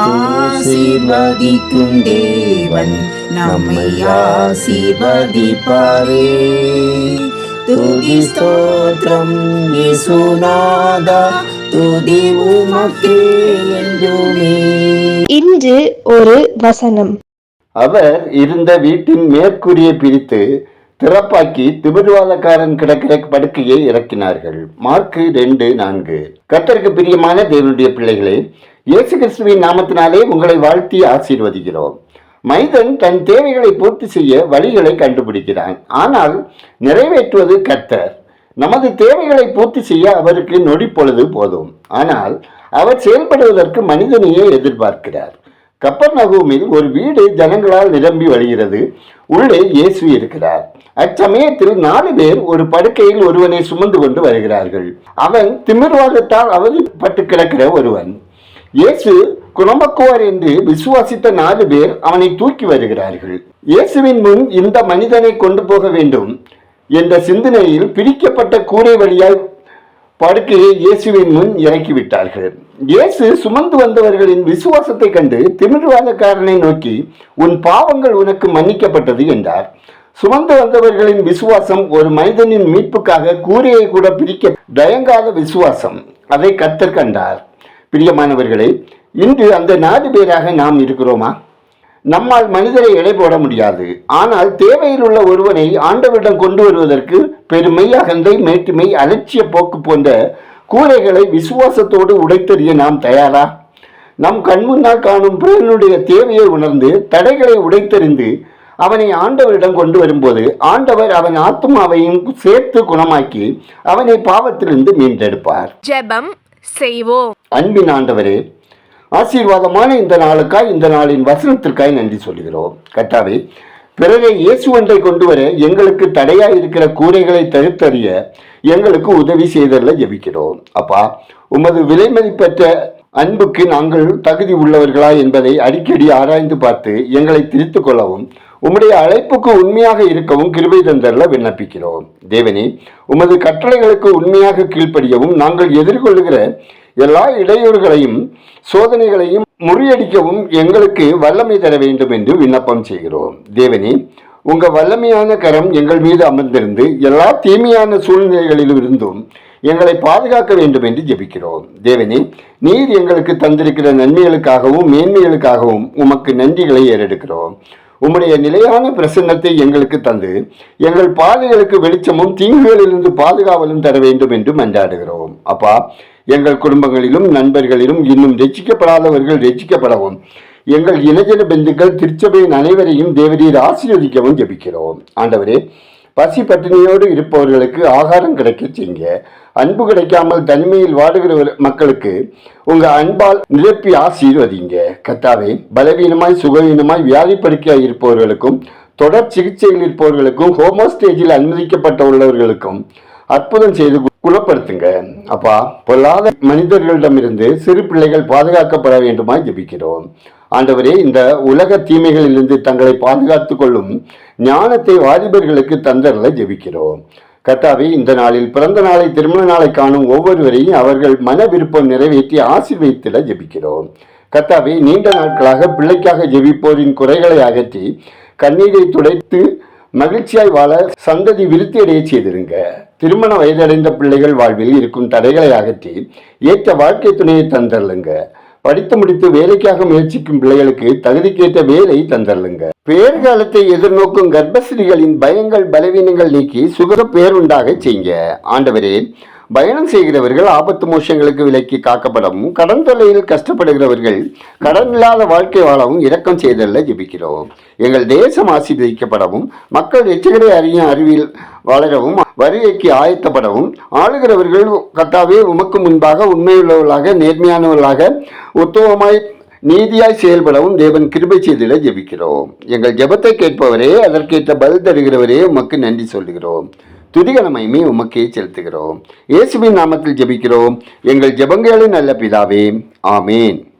ஆசீர்வதிக்கும் தேவன் நம்மை ஆசீர்வதிப்பாரே. துதி ஸ்தோத்திரம் இயேசுநாதா துதி உமக்கே என்றுமே. இன்று ஒரு வசனம். அவர் இருந்த வீட்டின் மேற்கூறியை பிரித்து திறப்பாக்கி திமிர்வாதக்காரன் கிடக்கிற படுக்கையை இறக்கினார்கள். மார்க்கு ரெண்டு நான்கு. கர்த்தருக்கு பிரியமான தேவனுடைய பிள்ளைகளே இயேசு கிறிஸ்துவின் நாமத்தினாலே உங்களை வாழ்த்தி ஆசீர்வதிக்கிறோம். மனிதன் தன் தேவைகளை பூர்த்தி செய்ய வழிகளை கண்டுபிடிக்கிறான். ஆனால் நிறைவேற்றுவது கர்த்தர். நமது தேவைகளை பூர்த்தி செய்ய அவருக்கு நொடி பொழுது போதும். ஆனால் அவர் செயல்படுவதற்கு மனிதனையே எதிர்பார்க்கிறார். கப்பர் நகூமில் ஒரு வீடு ஜனங்களால் நிரம்பி வருகிறது உள்ளே இயேசு இருக்கிறார். அச்சமயத்தில் நாலு பேர் ஒரு படுக்கையில் ஒருவனை சுமந்து கொண்டு வருகிறார்கள். அவன் திமிர்வாதத்தால் அவதிப்பட்டு கிடக்கிற ஒருவன். இயேசு குணமக்குவார் என்று விசுவாசித்த நாலு பேர் அவனை தூக்கி வருகிறார்கள். இயேசுவின் முன் இந்த மனிதனை கொண்டு போக வேண்டும் என்ற சிந்தனையில் பிரிக்கப்பட்ட கூரை வழியாய் படுக்கையை இயேசுவின் முன் இறக்கிவிட்டார்கள். இயேசு சுமந்து வந்தவர்களின் விசுவாசத்தை கண்டு திமிர்வாதக்காரனை நோக்கி உன் பாவங்கள் உனக்கு மன்னிக்கப்பட்டது என்றார். சுமந்து வந்தவர்களின் விசுவாசம் ஒரு மனிதனின் மீட்புக்காக கூரையை கூட பிரிக்க தயங்காத விசுவாசம். அதை கத்தர் கண்டார். பிரியமானவர்களே இன்று அந்த நாலு பேராக நாம் இருக்கிறோமா? நம்மால் மனிதரை எடை போட முடியாது. ஆனால் தேவையில் உள்ள ஒருவனை ஆண்டவரிடம் கொண்டு வருவதற்கு பெருமை அகந்தை மேட்டுமை அலட்சிய போக்கு போன்ற கூரைகளை விசுவாசத்தோடு உடைத்தறிய நாம் தயாரா? நம் கண்முன்னால் காணும் பிறனுடைய தேவையை உணர்ந்து தடைகளை உடைத்தறிந்து அவனை ஆண்டவரிடம் கொண்டு வரும்போது ஆண்டவர் அவன் ஆத்மாவையும் சேர்த்து குணமாக்கி அவனை பாவத்திலிருந்து மீண்டெடுப்பார். ஜெபம் செய்வோம். அன்பின் ஆண்டவரே ஆசீர்வாதமான இந்த நாளுக்காய் இந்த நாளின் வசனத்திற்காய் நன்றி சொல்கிறோம் கட்டாவே பிறரை இயேசு ஒன்றை கொண்டு வர எங்களுக்கு தடையாக இருக்கிற கூரைகளை தடுத்தறிய எங்களுக்கு உதவி செய்தல ஜெபிக்கிறோம். அப்பா உமது விலைமதிப்பற்ற அன்புக்கு நாங்கள் தகுதி உள்ளவர்களா என்பதை அடிக்கடி ஆராய்ந்து பார்த்து எங்களை திரித்து கொள்ளவும் உம்முடைய அழைப்புக்கு உண்மையாக இருக்கவும் கிருபை தந்தரல விண்ணப்பிக்கிறோம். தேவனே உமது கட்டளைகளுக்கு உண்மையாக கீழ்ப்படியவும் நாங்கள் எதிர்கொள்ளுகிற எல்லா இடையூறுகளையும் சோதனைகளையும் முறியடிக்கவும் எங்களுக்கு வல்லமை தர வேண்டும் என்று விண்ணப்பம் செய்கிறோம். தேவனே உங்க வல்லமையான கரம் எங்கள் மீது அமர்ந்திருந்து எல்லா தீமையான சூழ்நிலைகளிலும் இருந்தும் எங்களை பாதுகாக்க வேண்டும் என்று ஜெபிக்கிறோம். தேவனே நீர் எங்களுக்கு தந்திருக்கிற நன்மைகளுக்காகவும் மேன்மைகளுக்காகவும் உமக்கு நன்றிகளை ஏறெடுக்கிறோம். உம்முடைய நிலையான பிரசன்னத்தை எங்களுக்கு தந்து எங்கள் பாதைகளுக்கு வெளிச்சமும் தீங்குகளிலிருந்து பாதுகாவலும் தர வேண்டும் என்று மன்றாடுகிறோம். அப்பா எங்கள் குடும்பங்களிலும் நண்பர்களிலும் இன்னும் ரட்சிக்கப்படாதவர்கள் ரட்சிக்கப்படவும் எங்கள் இனஜன பெந்துக்கள் திருச்சபையின் அனைவரையும் தேவரீர் ஆசீர்வதிக்கவும் ஜபிக்கிறோம். ஆண்டவரே பசி பட்டினியோடு இருப்பவர்களுக்கு ஆகாரம் கிடைக்க செய்யுங்க. அன்பு கிடைக்காமல் தனிமையில் வாடுகிற மக்களுக்கு உங்க அன்பால் நிரப்பி ஆசீர்வதிங்க. கத்தாவே பலவீனமாய் சுகவீனமாய் வியாதிப்படுக்கையாய் இருப்பவர்களுக்கும் தொடர் சிகிச்சையில் இருப்பவர்களுக்கும் ஹோமோ ஸ்டேஜில் அனுமதிக்கப்பட்ட உள்ளவர்களுக்கும் அற்புதம் செய்து குணப்படுத்துங்க. அப்பா பொல்லாத மனிதர்களிடமிருந்து சிறு பிள்ளைகள் பாதுகாக்கப்பட வேண்டுமாய் ஜபிக்கிறோம். ஆண்டவரே இந்த உலக தீமைகளிலிருந்து தங்களை பாதுகாத்து கொள்ளும் ஞானத்தை வாலிபர்களுக்கு தந்தரல ஜெபிக்கிறோம். கத்தாவே இந்த நாளில் பிறந்த நாளை திருமண நாளை காணும் ஒவ்வொருவரையும் அவர்கள் மன விருப்பம் நிறைவேற்றி ஆசீர்வதித்திட ஜெபிக்கிறோம். கத்தாவே நீண்ட நாட்களாக பிள்ளைக்காக ஜெபிப்போரின் குறைகளை அகற்றி கண்ணீரை துடைத்து மகிழ்ச்சியாய் வாழ சந்ததி விருத்தி அடைய செய்திருங்க. திருமண வயதடைந்த பிள்ளைகள் வாழ்வில் இருக்கும் தடைகளை அகற்றி ஏற்ற வாழ்க்கை துணையை தந்தரலுங்க படித்து முடித்து வேலைக்காக முயற்சிக்கும் பிள்ளைகளுக்கு தகுதிக்கேற்ற வேலை தந்தரலுங்க. பேர்காலத்தை எதிர்நோக்கும் கர்ப்பஸ்திரிகளின் பயங்கள் பலவீனங்கள் நீக்கி சுகர பேருண்டாக செய்யுங்க. ஆண்டவரே பயணம் செய்கிறவர்கள் ஆபத்து மோஷங்களுக்கு விலக்கி காக்கப்படவும் கடன் தொல்லையில் கஷ்டப்படுகிறவர்கள் கடன் இல்லாத வாழ்க்கை வாழவும் இரக்கம் செய்தல்ல ஜெபிக்கிறோம். எங்கள் தேசம் ஆசீர்வதிக்கப்படவும் மக்கள் எச்சகரை அறியும் அறிவில் வளரவும் வருகைக்கு ஆயத்தப்படவும் ஆளுகிறவர்கள் கட்டாவே உமக்கு முன்பாக உண்மையுள்ளவர்களாக நேர்மையானவர்களாக உத்தவமாய் நீதியாய் செயல்படவும் தேவன் கிருபை செய்திட ஜெபிக்கிறோம். எங்கள் ஜெபத்தை கேட்பவரே அதற்கேற்ற பதில் தருகிறவரே உமக்கு நன்றி சொல்லுகிறோம் துதிகனமையுமே உமக்கே செலுத்துகிறோம். இயேசுவின் நாமத்தில் ஜெபிக்கிறோம். எங்கள் ஜெபங்களின் நல்ல பிதாவே ஆமேன்.